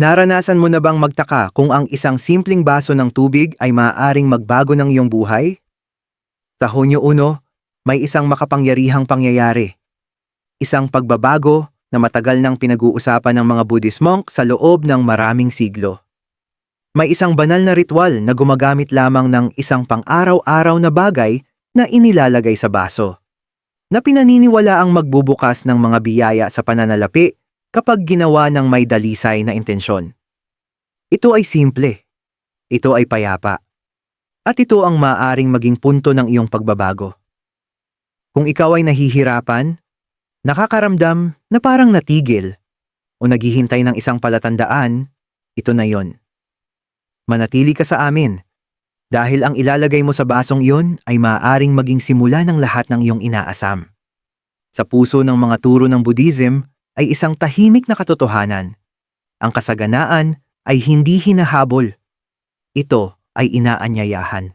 Naranasan mo na bang magtaka kung ang isang simpleng baso ng tubig ay maaaring magbago ng iyong buhay? Sa Hunyo 1, may isang makapangyarihang pangyayari. Isang pagbabago na matagal nang pinag-uusapan ng mga Buddhist monk sa loob ng maraming siglo. May isang banal na ritual na gumagamit lamang ng isang pang-araw-araw na bagay na inilalagay sa baso. Na pinaniniwala ang magbubukas ng mga biyaya sa pananalapi kapag ginawa ng may dalisay na intensyon. Ito ay simple. Ito ay payapa. At ito ang maaring maging punto ng iyong pagbabago. Kung ikaw ay nahihirapan, nakakaramdam na parang natigil o naghihintay ng isang palatandaan, ito na yon. Manatili ka sa amin dahil ang ilalagay mo sa basong iyon ay maaaring maging simula ng lahat ng iyong inaasam. Sa puso ng mga turo ng Buddhism ay isang tahimik na katotohanan. Ang kasaganaan ay hindi hinahabol. Ito ay inaanyayahan.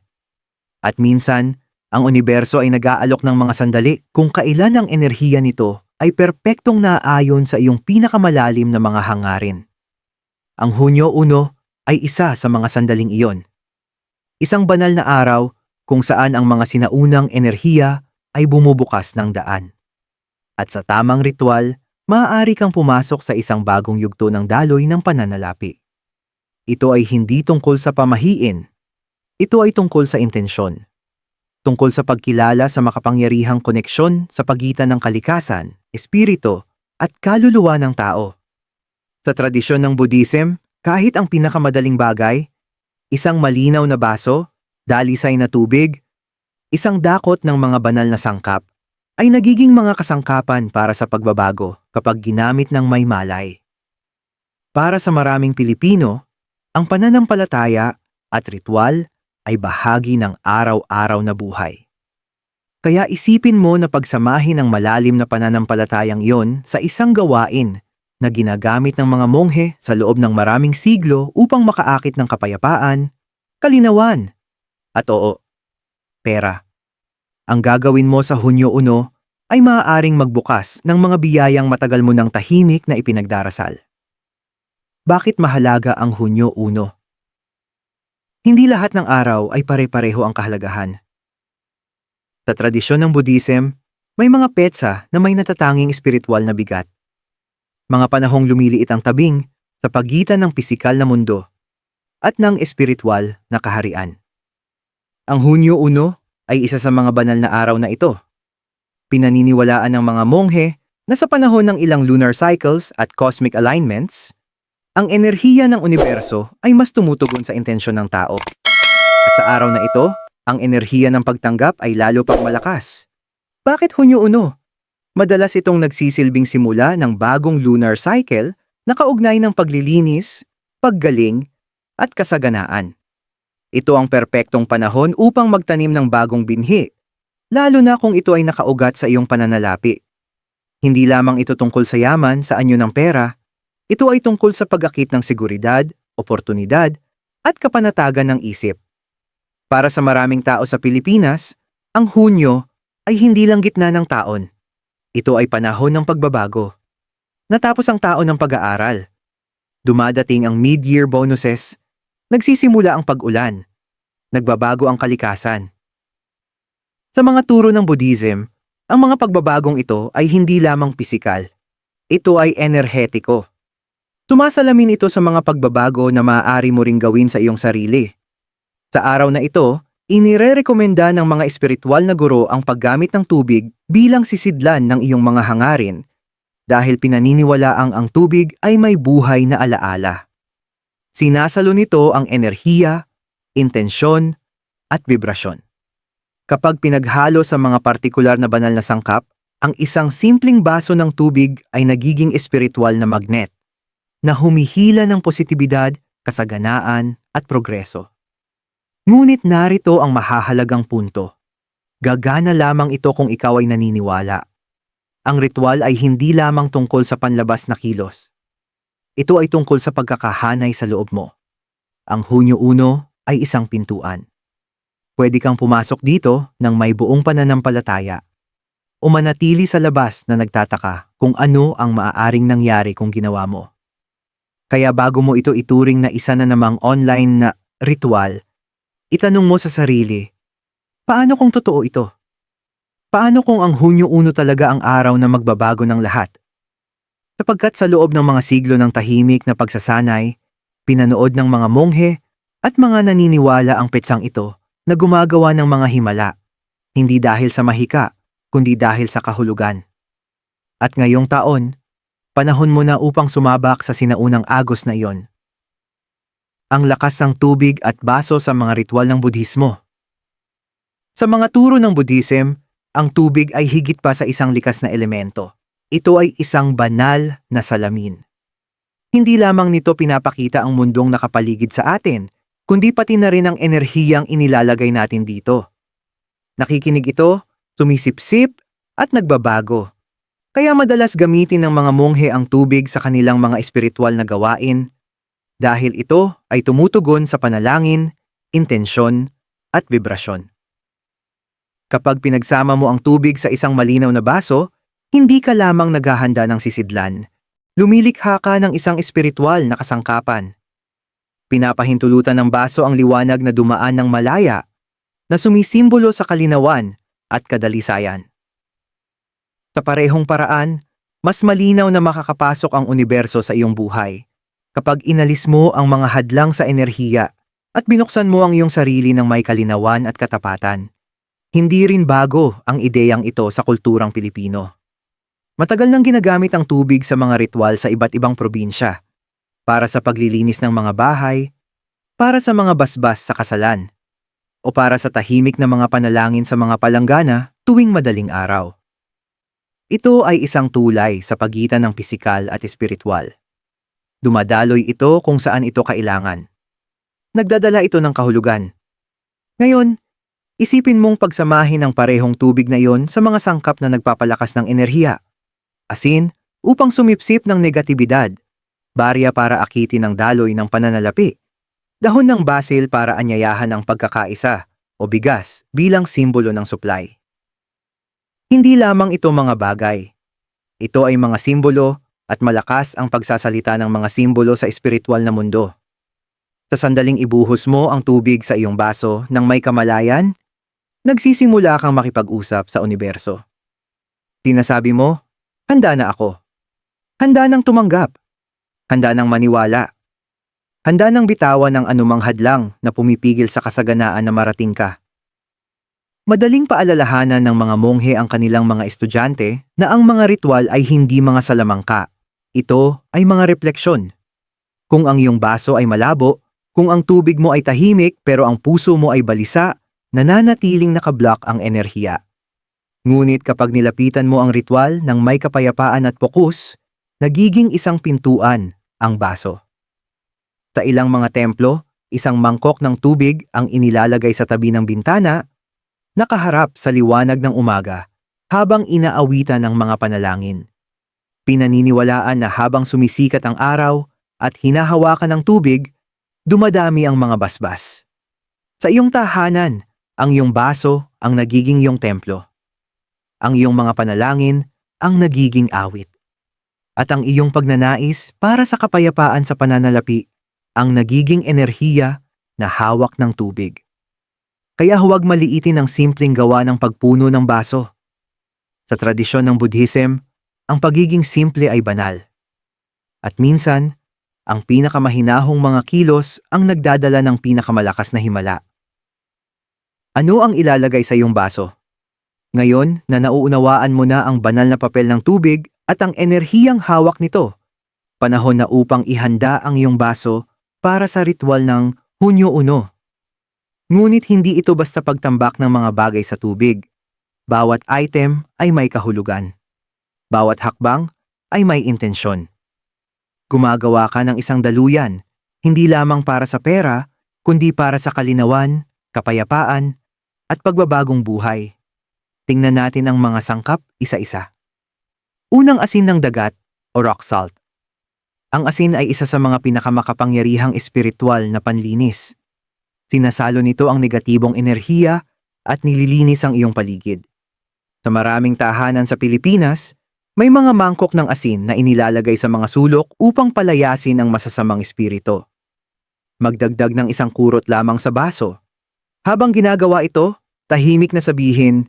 At minsan, ang universo ay nag-aalok ng mga sandali kung kailan ang enerhiya nito ay perpektong naaayon sa iyong pinakamalalim na mga hangarin. Ang Hunyo 1 ay isa sa mga sandaling iyon. Isang banal na araw kung saan ang mga sinaunang enerhiya ay bumubukas ng daan. At sa tamang ritual, maaari kang pumasok sa isang bagong yugto ng daloy ng pananalapi. Ito ay hindi tungkol sa pamahiin. Ito ay tungkol sa intensyon. Tungkol sa pagkilala sa makapangyarihang koneksyon sa pagitan ng kalikasan, espiritu, at kaluluwa ng tao. Sa tradisyon ng Buddhism, kahit ang pinakamadaling bagay, isang malinaw na baso, dalisay na tubig, isang dakot ng mga banal na sangkap, ay nagiging mga kasangkapan para sa pagbabago kapag ginamit ng may malay. Para sa maraming Pilipino, ang pananampalataya at ritual ay bahagi ng araw-araw na buhay. Kaya isipin mo na pagsamahin ang malalim na pananampalatayang yon sa isang gawain na ginagamit ng mga monghe sa loob ng maraming siglo upang makaakit ng kapayapaan, kalinawan, at oo, pera. Ang gagawin mo sa Hunyo 1 ay maaaring magbukas ng mga biyayang matagal mo ng tahimik na ipinagdarasal. Bakit mahalaga ang Hunyo 1? Hindi lahat ng araw ay pare-pareho ang kahalagahan. Sa tradisyon ng Buddhism, may mga petsa na may natatanging espiritual na bigat. Mga panahong lumiliit ang tabing sa pagitan ng pisikal na mundo at ng espiritual na kaharian. Ang Hunyo 1 ay isa sa mga banal na araw na ito. Pinaniniwalaan ng mga monghe na sa panahon ng ilang lunar cycles at cosmic alignments, ang enerhiya ng universo ay mas tumutugon sa intensyon ng tao. At sa araw na ito, ang enerhiya ng pagtanggap ay lalo pang malakas. Bakit Hunyo 1? Madalas itong nagsisilbing simula ng bagong lunar cycle na kaugnay ng paglilinis, paggaling, at kasaganaan. Ito ang perpektong panahon upang magtanim ng bagong binhi, lalo na kung ito ay nakaugat sa iyong pananalapi. Hindi lamang ito tungkol sa yaman sa anyo ng pera, ito ay tungkol sa pag-akit ng seguridad, oportunidad, at kapanatagan ng isip. Para sa maraming tao sa Pilipinas, ang Hunyo ay hindi lang gitna ng taon. Ito ay panahon ng pagbabago. Natapos ang taon ng pag-aaral. Dumadating ang mid-year bonuses. Nagsisimula ang pag-ulan. Nagbabago ang kalikasan. Sa mga turo ng Buddhism, ang mga pagbabagong ito ay hindi lamang pisikal. Ito ay enerhetiko. Sumasalamin ito sa mga pagbabago na maaari mo ring gawin sa iyong sarili. Sa araw na ito, inire-rekomenda ng mga espiritual na guro ang paggamit ng tubig bilang sisidlan ng iyong mga hangarin dahil pinaniniwalaang ang tubig ay may buhay na alaala. Sinasalo nito ang enerhiya, intensyon, at vibrasyon. Kapag pinaghalo sa mga partikular na banal na sangkap, ang isang simpleng baso ng tubig ay nagiging espiritual na magnet na humihila ng positibidad, kasaganaan at progreso. Ngunit narito ang mahahalagang punto. Gagana lamang ito kung ikaw ay naniniwala. Ang ritual ay hindi lamang tungkol sa panlabas na kilos. Ito ay tungkol sa pagkakahanay sa loob mo. Ang Hunyo 1 ay isang pintuan. Pwede kang pumasok dito ng may buong pananampalataya. O manatili sa labas na nagtataka kung ano ang maaaring nangyari kung ginawa mo. Kaya bago mo ito ituring na isa na namang online na ritual, itanong mo sa sarili, paano kung totoo ito? Paano kung ang Hunyo 1 talaga ang araw na magbabago ng lahat? Sapagkat sa loob ng mga siglo ng tahimik na pagsasanay, pinanood ng mga monghe at mga naniniwala ang petsang ito na gumagawa ng mga himala, hindi dahil sa mahika, kundi dahil sa kahulugan. At ngayong taon, panahon mo na upang sumabak sa sinaunang agos na iyon. Ang lakas ng tubig at baso sa mga ritual ng Budhismo. Sa mga turo ng Buddhism, ang tubig ay higit pa sa isang likas na elemento. Ito ay isang banal na salamin. Hindi lamang nito pinapakita ang mundong nakapaligid sa atin, kundi pati na rin ang enerhiyang inilalagay natin dito. Nakikinig ito, sumisipsip, at nagbabago. Kaya madalas gamitin ng mga monghe ang tubig sa kanilang mga espiritual na gawain dahil ito ay tumutugon sa panalangin, intensyon, at vibrasyon. Kapag pinagsama mo ang tubig sa isang malinaw na baso, hindi ka lamang naghahanda ng sisidlan. Lumilikha ka ng isang espiritual na kasangkapan. Pinapahintulutan ng baso ang liwanag na dumaan ng malaya, na sumisimbolo sa kalinawan at kadalisayan. Sa parehong paraan, mas malinaw na makakapasok ang universo sa iyong buhay kapag inalis mo ang mga hadlang sa enerhiya at binuksan mo ang iyong sarili ng may kalinawan at katapatan. Hindi rin bago ang ideyang ito sa kulturang Pilipino. Matagal nang ginagamit ang tubig sa mga ritual sa iba't ibang probinsya. Para sa paglilinis ng mga bahay, para sa mga basbas sa kasalan, o para sa tahimik na mga panalangin sa mga palanggana tuwing madaling araw. Ito ay isang tulay sa pagitan ng pisikal at espiritual. Dumadaloy ito kung saan ito kailangan. Nagdadala ito ng kahulugan. Ngayon, Isipin mong pagsamahin ang parehong tubig na iyon sa mga sangkap na nagpapalakas ng enerhiya. Asin, upang sumipsip ng negatibidad. Barya para akitin ang daloy ng pananalapi. Dahon ng basil para anyayahan ang pagkakaisa o bigas bilang simbolo ng supply. Hindi lamang ito mga bagay. Ito ay mga simbolo at malakas ang pagsasalita ng mga simbolo sa espiritual na mundo. Sa sandaling ibuhos mo ang tubig sa iyong baso ng may kamalayan, nagsisimula kang makipag-usap sa universo. Tinasabi mo, handa na ako. Handa nang tumanggap. Handa nang maniwala. Handa nang bitawan ng anumang hadlang na pumipigil sa kasaganaan na marating ka. Madaling paalalahanan ng mga monghe ang kanilang mga estudyante na ang mga ritual ay hindi mga salamangka. Ito ay mga refleksyon. Kung ang iyong baso ay malabo, kung ang tubig mo ay tahimik pero ang puso mo ay balisa, nananatiling nakablock ang enerhiya. Ngunit kapag nilapitan mo ang ritual ng may kapayapaan at pokus, nagiging isang pintuan ang baso. Sa ilang mga templo, isang mangkok ng tubig ang inilalagay sa tabi ng bintana, nakaharap sa liwanag ng umaga habang inaawitan ng mga panalangin. Pinaniniwalaan na habang sumisikat ang araw at hinahawakan ng tubig, dumadami ang mga basbas. Sa iyong tahanan, ang iyong baso ang nagiging iyong templo. Ang iyong mga panalangin ang nagiging awit. At ang iyong pagnanais para sa kapayapaan sa pananalapi ang nagiging enerhiya na hawak ng tubig. Kaya huwag maliitin ang simpleng gawa ng pagpuno ng baso. Sa tradisyon ng Buddhism, ang pagiging simple ay banal. At minsan, ang pinakamahinahong mga kilos ang nagdadala ng pinakamalakas na himala. Ano ang ilalagay sa iyong baso? Ngayon na nauunawaan mo na ang banal na papel ng tubig at ang enerhiyang hawak nito, panahon na upang ihanda ang iyong baso para sa ritual ng Hunyo Uno. Ngunit hindi ito basta pagtambak ng mga bagay sa tubig. Bawat item ay may kahulugan. Bawat hakbang ay may intensyon. Gumagawa ka ng isang daluyan, hindi lamang para sa pera, kundi para sa kalinawan, kapayapaan, at pagbabagong buhay. Tingnan natin ang mga sangkap isa-isa. Unang asin ng dagat o rock salt. Ang asin ay isa sa mga pinakamakapangyarihang espiritual na panlinis. Sinasalo nito ang negatibong enerhiya at nililinis ang iyong paligid. Sa maraming tahanan sa Pilipinas, May mga mangkok ng asin na inilalagay sa mga sulok upang palayasin ang masasamang espiritu. Magdagdag ng isang kurot lamang sa baso. Habang ginagawa ito, tahimik na sabihin,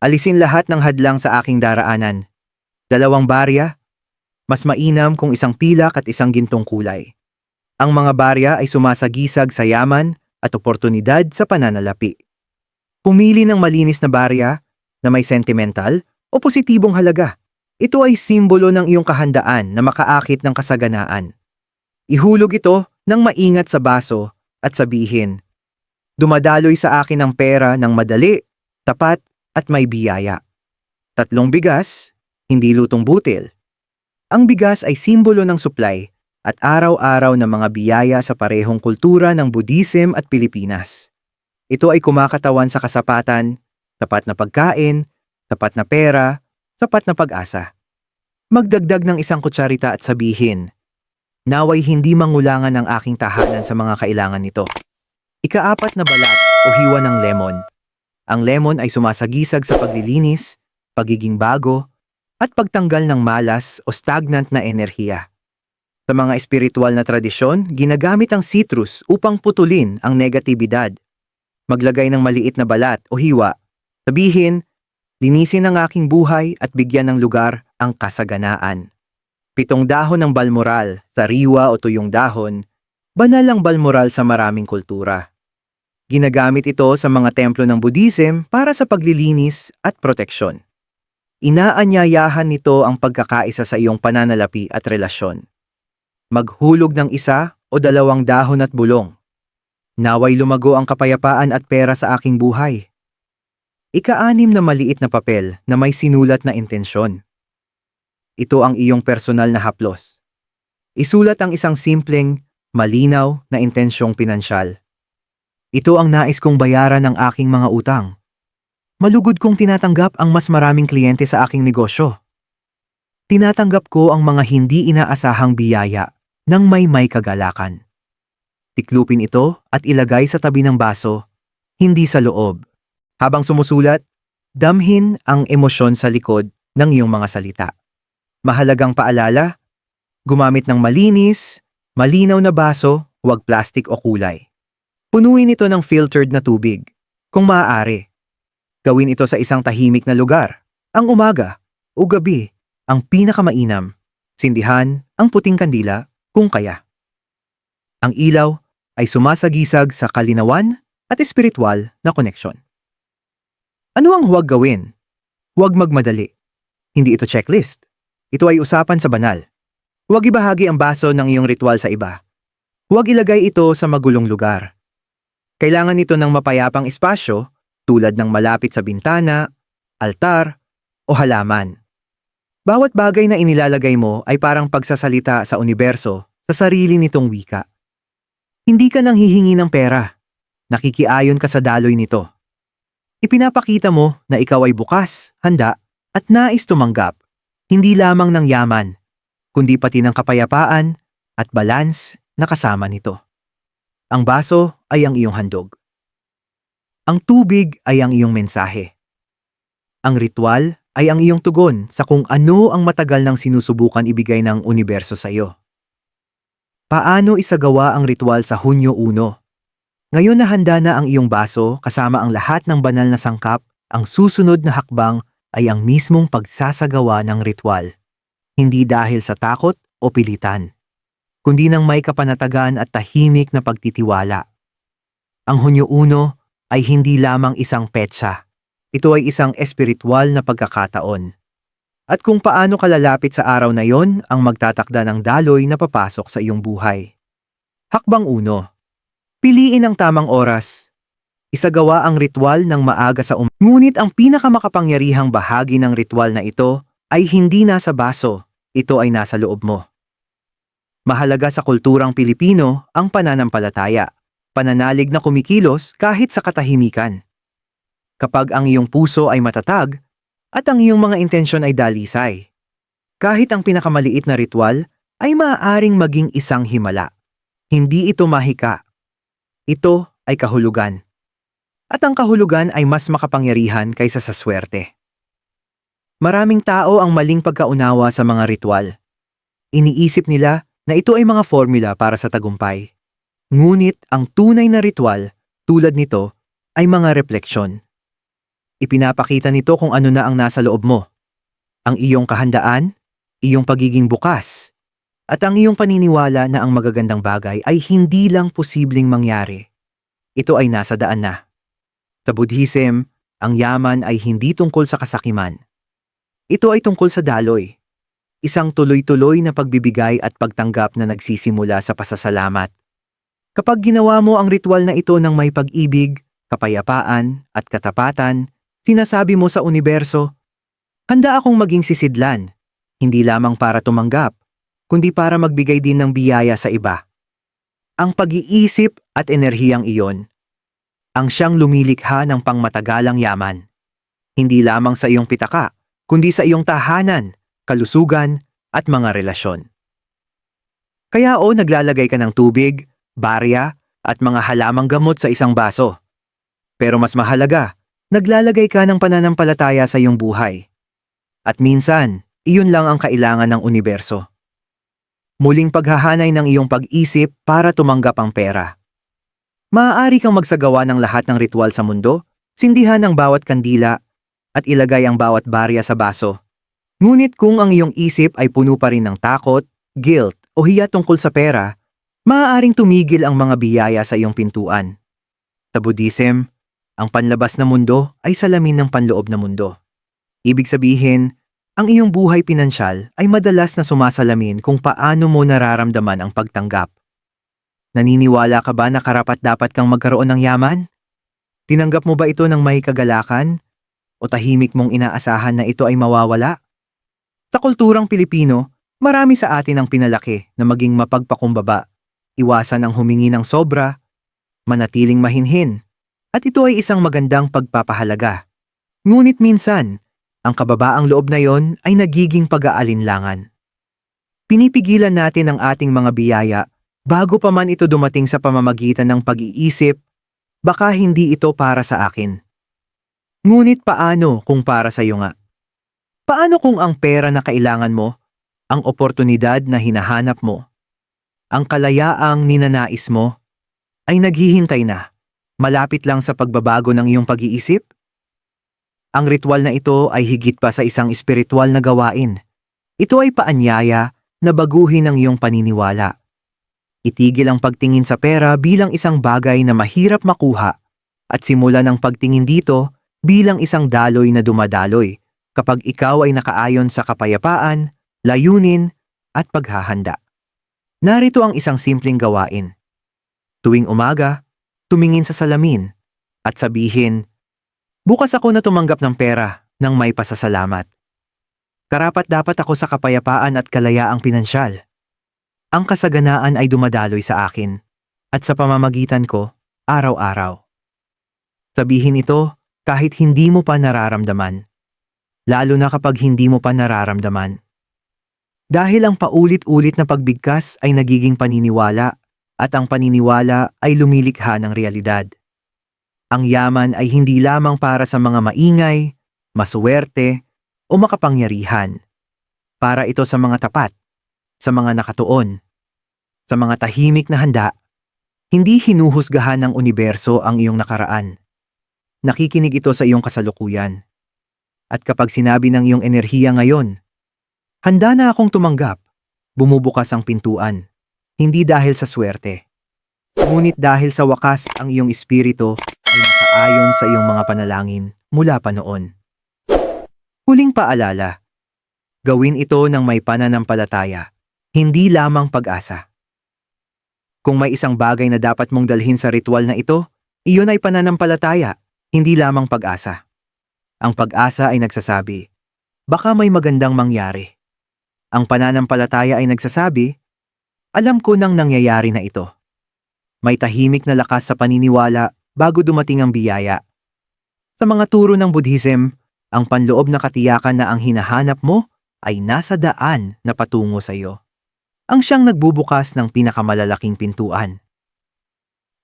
alisin lahat ng hadlang sa aking daraanan. Dalawang barya, mas mainam kung isang pilak at isang gintong kulay. Ang mga barya ay sumasagisag sa yaman at oportunidad sa pananalapi. Pumili ng malinis na barya na may sentimental o positibong halaga. Ito ay simbolo ng iyong kahandaan na makaakit ng kasaganaan. Ihulog ito ng maingat sa baso at sabihin, Dumadaloy sa akin ang pera ng madali, tapat at may biyaya. Tatlong bigas, hindi lutong butil. Ang bigas ay simbolo ng supply at araw-araw ng mga biyaya sa parehong kultura ng Buddhism at Pilipinas. Ito ay kumakatawan sa kasapatan, tapat na pagkain, tapat na pera, sapat na pag-asa. Magdagdag ng isang kutsarita at sabihin, Naway hindi mangulangan ang aking tahanan sa mga kailangan nito. Ikaapat na balat o hiwa ng lemon. Ang lemon ay sumasagisag sa paglilinis, pagiging bago, at pagtanggal ng malas o stagnant na enerhiya. Sa mga espiritual na tradisyon, ginagamit ang citrus upang putulin ang negatibidad. Maglagay ng maliit na balat o hiwa. Sabihin, linisin ang aking buhay at bigyan ng lugar ang kasaganaan. Pitong dahon ng balmoral, sariwa o tuyong dahon, banal ang balmoral sa maraming kultura. Ginagamit ito sa mga templo ng Buddhism para sa paglilinis at proteksyon. Inaanyayahan nito ang pagkakaisa sa iyong pananalapi at relasyon. Maghulog ng isa o dalawang dahon at bulong. Naway lumago ang kapayapaan at pera sa aking buhay. Ika-anim na maliit na papel na may sinulat na intensyon. Ito ang iyong personal na haplos. Isulat ang isang simpleng, malinaw na intensyong pinansyal. Ito ang nais kong bayaran ng aking mga utang. Malugod kong tinatanggap ang mas maraming kliyente sa aking negosyo. Tinatanggap ko ang mga hindi inaasahang biyaya ng may may kagalakan. Tiklupin ito at ilagay sa tabi ng baso, hindi sa loob. Habang sumusulat, damhin ang emosyon sa likod ng iyong mga salita. Mahalagang paalala, gumamit ng malinis, malinaw na baso, huwag plastic o kulay. Punuin ito ng filtered na tubig, kung maaari. Gawin ito sa isang tahimik na lugar, ang umaga o gabi, ang pinakamainam. Sindihan ang puting kandila kung kaya. Ang ilaw ay sumasagisag sa kalinawan at espiritual na koneksyon. Ano ang huwag gawin? Huwag magmadali. Hindi ito checklist. Ito ay usapan sa banal. Huwag ibahagi ang baso ng iyong ritual sa iba. Huwag ilagay ito sa magulong lugar. Kailangan nito ng mapayapang espasyo tulad ng malapit sa bintana, altar, o halaman. Bawat bagay na inilalagay mo ay parang pagsasalita sa universo sa sarili nitong wika. Hindi ka nang hihingi ng pera. Nakikiayon ka sa daloy nito. Ipinapakita mo na ikaw ay bukas, handa, at nais tumanggap hindi lamang ng yaman, kundi pati ng kapayapaan at balance na kasama nito. Ang baso ay ang iyong handog. Ang tubig ay ang iyong mensahe. Ang ritual ay ang iyong tugon sa kung ano ang matagal nang sinusubukan ibigay ng universo sa iyo. Paano isagawa ang ritual sa Hunyo 1? Ngayon na handa na ang iyong baso kasama ang lahat ng banal na sangkap, ang susunod na hakbang ay ang mismong pagsasagawa ng ritual. Hindi dahil sa takot o pilitan, kundi ng may kapanatagan at tahimik na pagtitiwala. Ang Hunyo 1 ay hindi lamang isang petsa. Ito ay isang espiritual na pagkakataon. At kung paano kalalapit sa araw na yon ang magtatakda ng daloy na papasok sa iyong buhay. Hakbang 1. Piliin ang tamang oras Isagawa ang ritual ng maaga sa um. Ngunit ang pinakamakapangyarihang bahagi ng ritual na ito ay hindi nasa baso, ito ay nasa loob mo. Mahalaga sa kulturang Pilipino ang pananampalataya, pananalig na kumikilos kahit sa katahimikan. Kapag ang iyong puso ay matatag at ang iyong mga intensyon ay dalisay, kahit ang pinakamaliit na ritual ay maaaring maging isang himala. Hindi ito mahika. Ito ay kahulugan at ang kahulugan ay mas makapangyarihan kaysa sa swerte. Maraming tao ang maling pagkaunawa sa mga ritual. Iniisip nila na ito ay mga formula para sa tagumpay. Ngunit ang tunay na ritual, tulad nito, ay mga refleksyon. Ipinapakita nito kung ano na ang nasa loob mo. Ang iyong kahandaan, iyong pagiging bukas, at ang iyong paniniwala na ang magagandang bagay ay hindi lang posibleng mangyari. Ito ay nasa daan na. Sa Buddhism, ang yaman ay hindi tungkol sa kasakiman. Ito ay tungkol sa daloy. Isang tuloy-tuloy na pagbibigay at pagtanggap na nagsisimula sa pasasalamat. Kapag ginawa mo ang ritual na ito ng may pag-ibig, kapayapaan, at katapatan, sinasabi mo sa universo, Handa akong maging sisidlan, hindi lamang para tumanggap, kundi para magbigay din ng biyaya sa iba. Ang pag-iisip at enerhiyang iyon, ang siyang lumilikha ng pangmatagalang yaman. Hindi lamang sa iyong pitaka, kundi sa iyong tahanan, kalusugan, at mga relasyon. Kaya o naglalagay ka ng tubig, barya, at mga halamang gamot sa isang baso. Pero mas mahalaga, naglalagay ka ng pananampalataya sa iyong buhay. At minsan, iyon lang ang kailangan ng universo. Muling paghahanay ng iyong pag-isip para tumanggap ang pera. Maaari kang magsagawa ng lahat ng ritual sa mundo, sindihan ang bawat kandila, at ilagay ang bawat barya sa baso. Ngunit kung ang iyong isip ay puno pa rin ng takot, guilt, o hiya tungkol sa pera, maaaring tumigil ang mga biyaya sa iyong pintuan. Sa Buddhism, ang panlabas na mundo ay salamin ng panloob na mundo. Ibig sabihin, ang iyong buhay pinansyal ay madalas na sumasalamin kung paano mo nararamdaman ang pagtanggap. Naniniwala ka ba na karapat dapat kang magkaroon ng yaman? Tinanggap mo ba ito ng may kagalakan? O tahimik mong inaasahan na ito ay mawawala? Sa kulturang Pilipino, marami sa atin ang pinalaki na maging mapagpakumbaba, iwasan ang humingi ng sobra, manatiling mahinhin, at ito ay isang magandang pagpapahalaga. Ngunit minsan, ang kababaang loob na yon ay nagiging pag-aalinlangan. Pinipigilan natin ang ating mga biyaya bago pa man ito dumating sa pamamagitan ng pag-iisip, baka hindi ito para sa akin. Ngunit paano kung para sa iyo nga? Paano kung ang pera na kailangan mo, ang oportunidad na hinahanap mo, ang kalayaang ninanais mo, ay naghihintay na, malapit lang sa pagbabago ng iyong pag-iisip? Ang ritual na ito ay higit pa sa isang espiritual na gawain. Ito ay paanyaya na baguhin ang iyong paniniwala. Itigil ang pagtingin sa pera bilang isang bagay na mahirap makuha at simula ng pagtingin dito bilang isang daloy na dumadaloy kapag ikaw ay nakaayon sa kapayapaan, layunin, at paghahanda. Narito ang isang simpleng gawain. Tuwing umaga, tumingin sa salamin at sabihin, Bukas ako na tumanggap ng pera nang may pasasalamat. Karapat dapat ako sa kapayapaan at kalayaang pinansyal. Ang kasaganaan ay dumadaloy sa akin at sa pamamagitan ko, araw-araw. Sabihin ito kahit hindi mo pa nararamdaman. Lalo na kapag hindi mo pa nararamdaman. Dahil ang paulit-ulit na pagbigkas ay nagiging paniniwala at ang paniniwala ay lumilikha ng realidad. Ang yaman ay hindi lamang para sa mga maingay, masuwerte, o makapangyarihan. Para ito sa mga tapat, sa mga nakatuon, sa mga tahimik na handa, hindi hinuhusgahan ng universo ang iyong nakaraan. Nakikinig ito sa iyong kasalukuyan. At kapag sinabi ng iyong enerhiya ngayon, handa na akong tumanggap, bumubukas ang pintuan, hindi dahil sa swerte. Ngunit dahil sa wakas ang iyong espiritu ay nakaayon sa iyong mga panalangin mula pa noon. Huling paalala, gawin ito ng may pananampalataya, hindi lamang pag-asa. Kung may isang bagay na dapat mong dalhin sa ritual na ito, iyon ay pananampalataya, hindi lamang pag-asa. Ang pag-asa ay nagsasabi, baka may magandang mangyari. Ang pananampalataya ay nagsasabi, alam ko nang nangyayari na ito. May tahimik na lakas sa paniniwala bago dumating ang biyaya. Sa mga turo ng Buddhism, ang panloob na katiyakan na ang hinahanap mo ay nasa daan na patungo sa iyo. Ang siyang nagbubukas ng pinakamalalaking pintuan.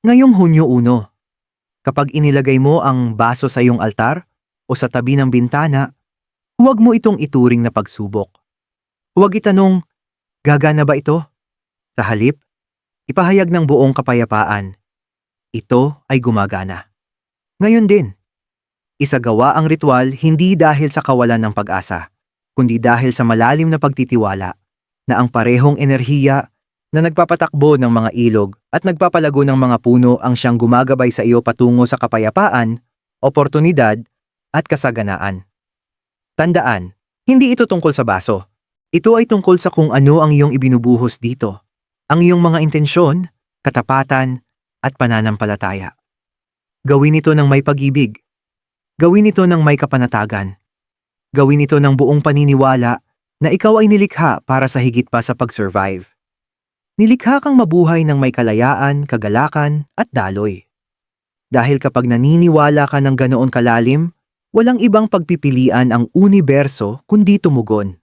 Ngayong Hunyo 1, kapag inilagay mo ang baso sa iyong altar o sa tabi ng bintana, Huwag mo itong ituring na pagsubok. Huwag itanong, gagana ba ito? Sa halip, ipahayag ng buong kapayapaan. Ito ay gumagana. Ngayon din, isagawa ang ritual hindi dahil sa kawalan ng pag-asa, kundi dahil sa malalim na pagtitiwala na ang parehong enerhiya na nagpapatakbo ng mga ilog at nagpapalago ng mga puno ang siyang gumagabay sa iyo patungo sa kapayapaan, oportunidad, at kasaganaan. Tandaan, hindi ito tungkol sa baso. Ito ay tungkol sa kung ano ang iyong ibinubuhos dito. Ang iyong mga intensyon, katapatan, at pananampalataya. Gawin ito ng may pag-ibig. Gawin ito ng may kapanatagan. Gawin ito ng buong paniniwala na ikaw ay nilikha para sa higit pa sa pag-survive. Nilikha kang mabuhay ng may kalayaan, kagalakan, at daloy. Dahil kapag naniniwala ka ng ganoon kalalim, walang ibang pagpipilian ang universo kundi tumugon.